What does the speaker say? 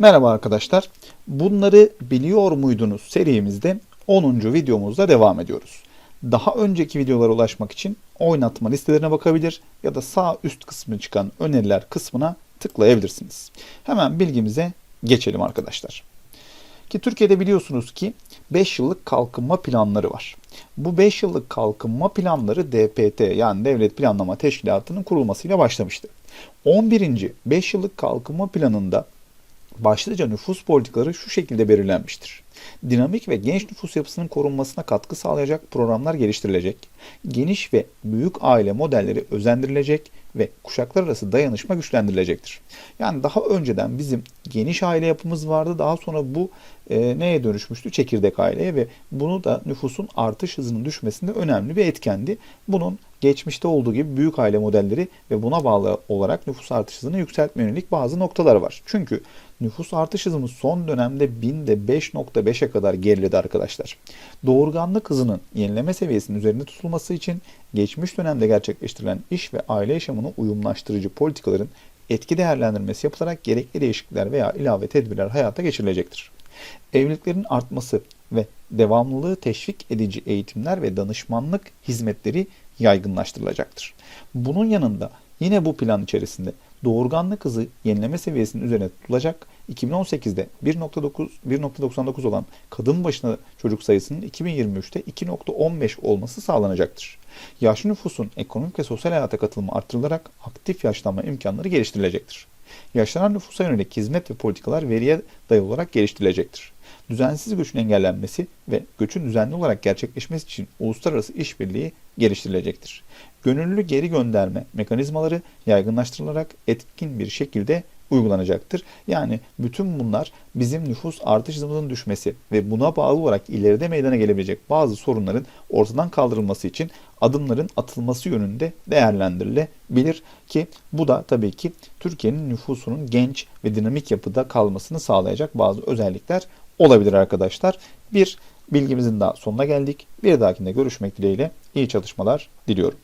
Merhaba arkadaşlar. Bunları biliyor muydunuz serimizde 10. videomuzda devam ediyoruz. Daha önceki videolara ulaşmak için oynatma listelerine bakabilir ya da sağ üst kısmı çıkan öneriler kısmına tıklayabilirsiniz. Hemen bilgimize geçelim arkadaşlar. Ki Türkiye'de biliyorsunuz ki 5 yıllık kalkınma planları var. Bu 5 yıllık kalkınma planları DPT yani Devlet Planlama Teşkilatı'nın kurulmasıyla başlamıştı. 11. 5 yıllık kalkınma planında başlıca nüfus politikaları şu şekilde belirlenmiştir. Dinamik ve genç nüfus yapısının korunmasına katkı sağlayacak programlar geliştirilecek, geniş ve büyük aile modelleri özendirilecek ve kuşaklar arası dayanışma güçlendirilecektir. Yani daha önceden bizim geniş aile yapımız vardı. Daha sonra bu e, neye dönüşmüştü? Çekirdek aileye ve bunu da nüfusun artış hızının düşmesinde önemli bir etkendi. Bunun geçmişte olduğu gibi büyük aile modelleri ve buna bağlı olarak nüfus artış hızını yükseltme yönelik bazı noktalar var. Çünkü nüfus artış hızımız son dönemde binde 5.5'e kadar geriledi arkadaşlar. Doğurganlık hızının yenileme seviyesinin üzerinde tutulması için geçmiş dönemde gerçekleştirilen iş ve aile yaşamını uyumlaştırıcı politikaların etki değerlendirmesi yapılarak gerekli değişiklikler veya ilave tedbirler hayata geçirilecektir. Evliliklerin artması ve devamlılığı teşvik edici eğitimler ve danışmanlık hizmetleri yaygınlaştırılacaktır. Bunun yanında yine bu plan içerisinde doğurganlık hızı yenileme seviyesinin üzerine tutulacak. 2018'de 1.9 1.99 olan kadın başına çocuk sayısının 2023'te 2.15 olması sağlanacaktır. Yaşlı nüfusun ekonomik ve sosyal hayata katılımı artırılarak aktif yaşlanma imkanları geliştirilecektir. Yaşlanan nüfusa yönelik hizmet ve politikalar veriye dayalı olarak geliştirilecektir. Düzensiz göçün engellenmesi ve göçün düzenli olarak gerçekleşmesi için uluslararası işbirliği geliştirilecektir. Gönüllü geri gönderme mekanizmaları yaygınlaştırılarak etkin bir şekilde uygulanacaktır. Yani bütün bunlar bizim nüfus artış hızımızın düşmesi ve buna bağlı olarak ileride meydana gelebilecek bazı sorunların ortadan kaldırılması için adımların atılması yönünde değerlendirilebilir ki bu da tabii ki Türkiye'nin nüfusunun genç ve dinamik yapıda kalmasını sağlayacak bazı özellikler olabilir arkadaşlar. Bir bilgimizin daha sonuna geldik. Bir dahakinde görüşmek dileğiyle iyi çalışmalar diliyorum.